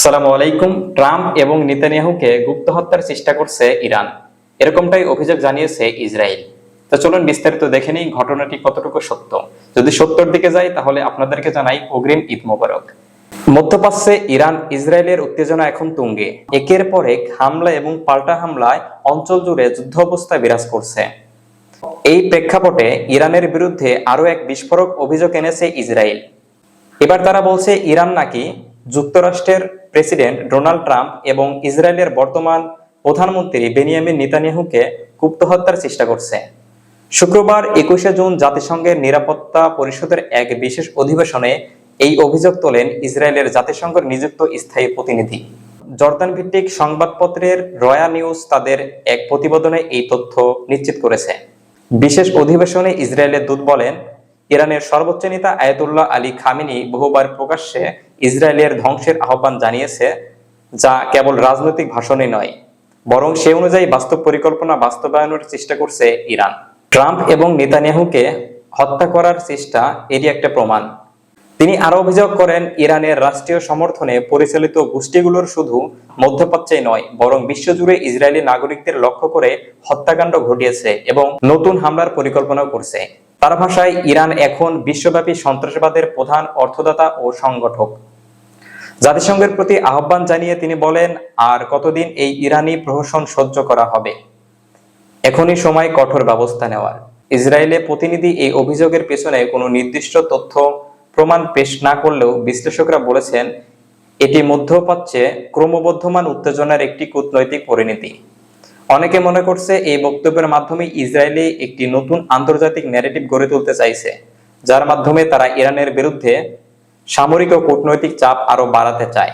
আসসালামু আলাইকুম। ট্রাম্প এবং নেতানিয়াহুকে গুপ্ত হত্যার চেষ্টা করছে ইরান। এরকমটাই অভিযোগ জানিয়েছে ইসরায়েল। তো চলুন বিস্তারিত দেখে নিই ঘটনাটি কতটুকু সত্য। যদি সত্যর দিকে যাই, তাহলে আপনাদেরকে জানাই অগ্রিম ঈদ মোবারক। মধ্যপ্রাচ্যে ইরান ইসরায়েলের উত্তেজনা এখন তুঙ্গে। একের পর এক হামলা এবং পাল্টা হামলায় অঞ্চল জুড়ে যুদ্ধ অবস্থা বিরাজ করছে। এই প্রেক্ষাপটে ইরানের বিরুদ্ধে আরও এক বিস্ফোরক অভিযোগ এনেছে ইসরায়েল। এবার তারা বলছে, ইরান নাকি যুক্তরাষ্ট্রের প্রেসিডেন্ট ডোনাল্ড ট্রাম্প এবং ইসরায়েলের বর্তমান প্রধানমন্ত্রী বেনিয়ামিন নেতানিয়াহুকে গুপ্ত হত্যার চেষ্টা করছে। শুক্রবার একুশে জুন জাতিসংঘের নিরাপত্তা পরিষদের এক বিশেষ অধিবেশনে এই অভিযোগ তোলেন ইসরায়েলের জাতিসংঘের নিযুক্ত স্থায়ী প্রতিনিধি। জর্দান ভিত্তিক সংবাদপত্রের রয়া নিউজ তাদের এক প্রতিবেদনে এই তথ্য নিশ্চিত করেছে। বিশেষ অধিবেশনে ইসরায়েলের দূত বলেন, ইরানের সর্বোচ্চ নেতা আয়াতুল্লাহ আলী খামিনি বহুবার প্রকাশ্যে ইসরায়েলের ধ্বংসের আহ্বান জানিয়েছে, যা কেবল রাজনৈতিক ভাষণে নয়, বরং সে অনুযায়ী বাস্তব পরিকল্পনা বাস্তবায়নের চেষ্টা করছে ইরান। ট্রাম্প এবং নেতানিয়াহুকে হত্যা করার চেষ্টা এরই একটা প্রমাণ। তিনি আরও অভিযোগ করেন, ইরানের রাষ্ট্রীয় সমর্থনে পরিচালিত গোষ্ঠীগুলোর শুধু মধ্যপ্রাচ্যেই নয়, বরং বিশ্বজুড়ে ইসরায়েলি নাগরিকদের লক্ষ্য করে হত্যাকাণ্ড ঘটিয়েছে এবং নতুন হামলার পরিকল্পনাও করছে। তার ভাষায়, ইরান এখন বিশ্বব্যাপী সন্ত্রাসবাদের প্রধান অর্থদাতা ও সংগঠক। জাতিসংঘের প্রতি আহ্বান জানিয়ে তিনি বলেন, আর কতদিন এই ইরানি প্রহসন সহ্য করা হবে? এখনই সময় কঠোর ব্যবস্থা নেওয়ার। ইসরায়েলে প্রতিনিধি এই অভিযোগের পেছনে কোনো নির্দিষ্ট তথ্য প্রমাণ পেশ না করলেও বিশ্লেষকরা বলেছেন, এটি মধ্যপ্রাচ্যে ক্রমবর্ধমান উত্তেজনার একটি কূটনৈতিক পরিণতি। অনেকে মনে করছে এই বক্তব্যের মাধ্যমে ইসরায়েলি একটি নতুন আন্তর্জাতিক ন্যারেটিভ গড়ে তুলতে চাইছে, যার মাধ্যমে তারা ইরানের বিরুদ্ধে সামরিক ও কূটনৈতিক চাপ আরও বাড়াতে চায়।